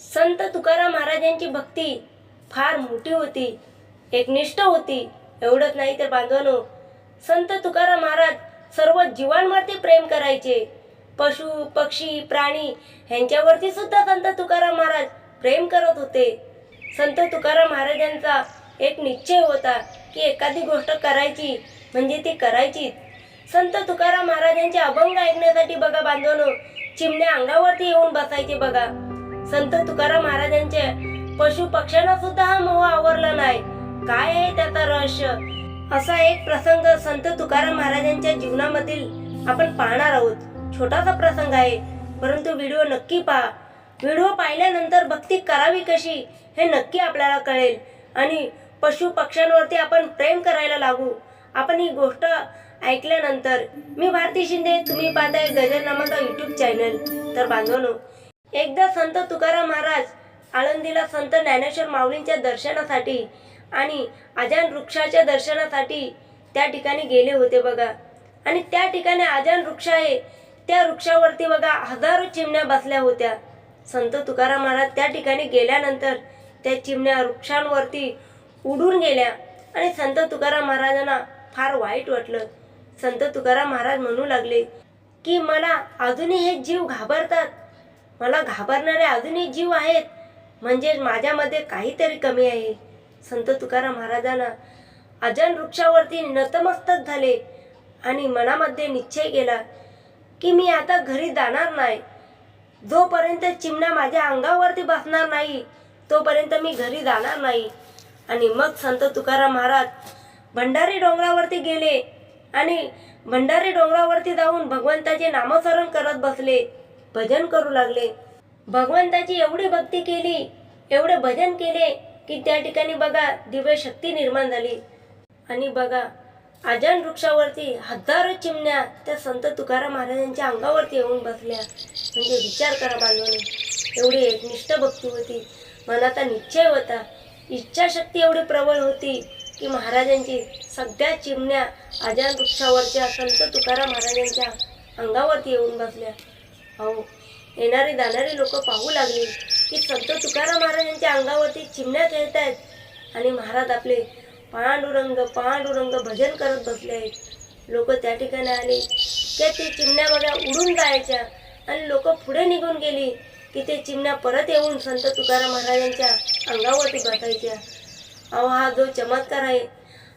संत तुकाराम महाराजांची भक्ती फार मोठी होती. एकनिष्ठ होती. एवढंच नाही तर बांधवानो संत तुकाराम महाराज सर्व जीवांवरती प्रेम करायचे. पशु पक्षी प्राणी ह्यांच्यावरती सुद्धा संत तुकाराम महाराज प्रेम करत होते. संत तुकाराम महाराजांचा एक निश्चय होता की एखादी गोष्ट करायची म्हणजे ती करायचीच. संत तुकाराम महाराजांचे अभंग ऐकण्यासाठी बघा बांधवानो चिमण्या अंगावरती येऊन बसायचे बघा. संत तुकाराम महाराजांचे पशु पक्ष्यांना सुद्धा हा मोह आवरला नाही. काय आहे त्याचा रहस्य? असा एक प्रसंग संत तुकाराम महाराजांच्या जीवनामधील आपण पाहणार आहोत. छोटासा प्रसंग आहे परंतु व्हिडिओ नक्की पहा. व्हिडिओ पाहिल्यानंतर भक्ती करावी कशी हे नक्की आपल्याला कळेल. आणि पशु पक्ष्यांवरती आपण प्रेम करायला लागू. आपण ही गोष्ट ऐकल्यानंतर मी भारती शिंदे तुम्ही पाहताय गजर नामाचा यूट्यूब चॅनल तर बांधवनो एकदा संत तुकाराम महाराज आळंदीला संत ज्ञानेश्वर माऊलींच्या दर्शनासाठी आणि अजान वृक्षाच्या दर्शनासाठी त्या ठिकाणी गेले होते बघा. आणि त्या ठिकाणी अजान वृक्ष आहे त्या वृक्षावरती बघा हजारो चिमण्या बसल्या होत्या. संत तुकाराम महाराज त्या ठिकाणी गेल्यानंतर त्या चिमण्या वृक्षांवरती उडून गेल्या आणि संत तुकाराम महाराजांना फार वाईट वाटलं. संत तुकाराम महाराज म्हणू लागले की मला अजूनही हे जीव घाबरतात? मला घाबरणारे अजूनही जीव आहेत. म्हणजे माझ्यामध्ये काहीतरी कमी आहे. संत तुकाराम महाराजांना अजन वृक्षावरती नतमस्तक झाले आणि मनामध्ये निश्चय केला की मी आता घरी जाणार नाही. जोपर्यंत चिमण्या माझ्या अंगावरती बसणार नाही तोपर्यंत मी घरी जाणार नाही. आणि मग संत तुकाराम महाराज भंडारी डोंगरावरती गेले आणि भंडारी डोंगरावरती जाऊन भगवंताचे नामस्मरण करत बसले. भजन करू लागले. भगवंताची एवढी भक्ती केली एवढे भजन केले की त्या ठिकाणी बघा दिव्य शक्ती निर्माण झाली. आणि बघा आजन वृक्षावरती हजारो चिमण्या त्या संत तुकाराम महाराजांच्या अंगावरती येऊन बसल्या. म्हणजे विचार करा बांधवाने एवढी एकनिष्ठ भक्ती होती. मनाचा निश्चय होता. इच्छाशक्ती एवढी प्रबळ होती की महाराजांची सगळ्या चिमण्या आजान वृक्षावरच्या संत तुकाराम महाराजांच्या अंगावरती येऊन बसल्या. अहो येणारी जाणारी लोक पाहू लागली की संत तुकाराम महाराजांच्या अंगावरती चिमण्या खेळत आहेत आणि महाराज आपले पांडुरंग पांडुरंग भजन करत बसले आहेत. लोक त्या ठिकाणी आले की ते चिमण्या बघा उडून जायच्या आणि लोक पुढे निघून गेली की ते चिमण्या परत येऊन संत तुकाराम महाराजांच्या अंगावरती बसायच्या. अहो हा जो चमत्कार आहे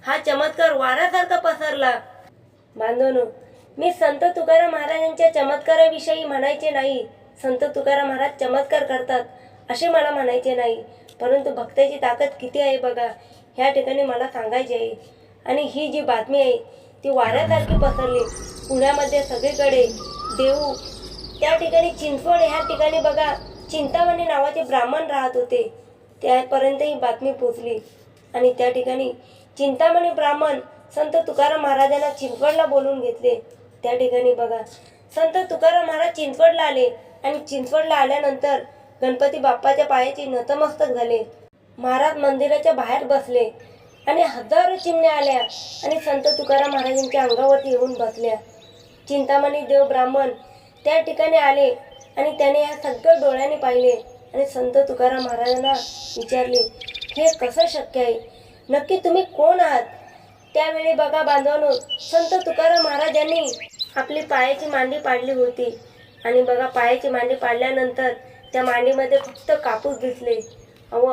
हा चमत्कार वाऱ्यासारखा पसरला. बांधवनो मी संत तुकाराम महाराजांच्या चमत्काराविषयी म्हणायचे नाही. संत तुकाराम महाराज चमत्कार करतात असे मला म्हणायचे नाही. परंतु भक्ताची ताकद किती आहे बघा ह्या ठिकाणी मला सांगायची आहे. आणि ही जी बातमी आहे ती वाऱ्यासारखी पसरली. पुण्यामध्ये सगळीकडे देऊ. त्या ठिकाणी चिंचवड ह्या ठिकाणी बघा चिंतामणी नावाचे ब्राह्मण राहत होते. त्यापर्यंत ही बातमी पोचली. आणि त्या ठिकाणी चिंतामणी ब्राह्मण संत तुकाराम महाराजांना चिंचवडला बोलून घेतले. त्या ठिकाणी बघा. संत तुकाराम महाराज चिंचवडला आले आणि चिंचवडला आल्यानंतर गणपती बाप्पाच्या पायाची नतमस्तक झाले. महाराज मंदिराच्या बाहेर बसले आणि हजारो चिमण्या आल्या आणि संत तुकाराम महाराजांच्या अंगावरती येऊन बसल्या. चिंतामणी देव ब्राह्मण त्या ठिकाणी आले आणि त्याने ह्या सगळं डोळ्याने पाहिले आणि संत तुकाराम महाराजांना विचारले हे कसं शक्य आहे? नक्की तुम्ही कोण आहात? त्यावेळी बघा बांधवानो संत तुकाराम महाराजांनी आपली पायाची मांडी पाडली होती. आणि बघा पायाची मांडी पाडल्यानंतर त्या मांडीमध्ये फक्त कापूस दिसले. अव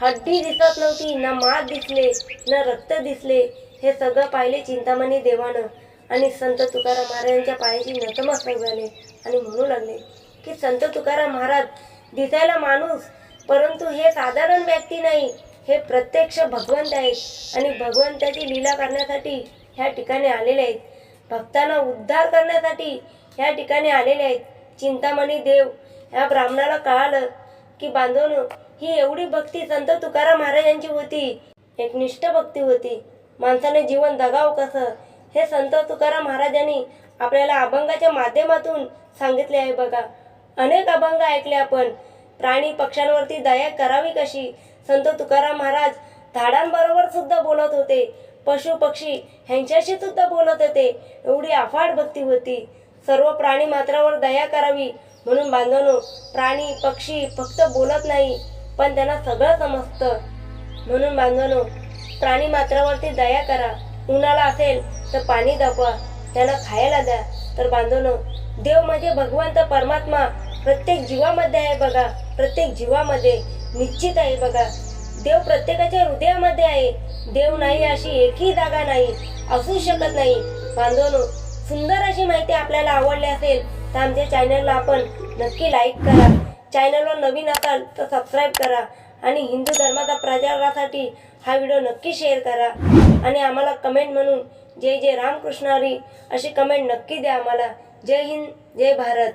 हड्डी दिसत नव्हती ना मात दिसले ना रक्त दिसले. हे सगळं पाहिले चिंतामणी देवानं. आणि संत तुकाराम महाराजांच्या पायाची नतमस्तक झाले. आणि म्हणू लागले की संत तुकाराम महाराज दिसायला माणूस परंतु हे साधारण व्यक्ती नाही. हे प्रत्यक्ष भगवंत आहेत. आणि भगवंताची लीला करण्यासाठी ह्या ठिकाणी आलेले आहेत. भक्तांना उद्धार करण्यासाठी या ठिकाणी आलेले आहेत. चिंतामणी देव या ब्राह्मणाला कळालं की बांधवनो ही एवढी भक्ती संत तुकाराम महाराजांची होती. एक निष्ठ भक्ती होती. माणसाने जीवन जगावं कसं? हे संत तुकाराम महाराजांनी आपल्याला अभंगाच्या माध्यमातून सांगितले आहे बघा. अनेक अभंग ऐकले आपण. प्राणी पक्ष्यांवरती दया करावी कशी? संत तुकाराम महाराज झाडांबरोबर सुद्धा बोलत होते. पशु पक्षी ह्यांच्याशी सुद्धा बोलत होते. एवढी अफाट भक्ती होती. सर्व प्राणी मात्रावर दया करावी म्हणून बांधवनो प्राणी पक्षी फक्त बोलत नाही पण त्यांना सगळं समजतं. म्हणून बांधवनो प्राणी मात्रावरती दया करा. उन्हाला असेल तर पाणी दाखवा त्यांना खायला द्या. तर बांधवनो देव म्हणजे भगवंत परमात्मा. प्रत्येक जीवामध्ये आहे बघा. प्रत्येक जीवामध्ये निश्चित आहे बघा. देव प्रत्येकाच्या हृदयामध्ये आहे. देव नाही अशी एकही जागा नाही असू शकत नाही. बांधवनो सुंदर अशी माहिती आपल्याला आवडली असेल तर आमच्या चॅनलला आपण नक्की लाईक करा. चॅनलवर नवीन असाल तर सबस्क्राईब करा आणि हिंदू धर्माचा प्रचारासाठी हा व्हिडिओ नक्की शेअर करा. आणि आम्हाला कमेंट म्हणून जय जय रामकृष्ण हरी अशी कमेंट नक्की द्या आम्हाला. जय हिंद जय भारत.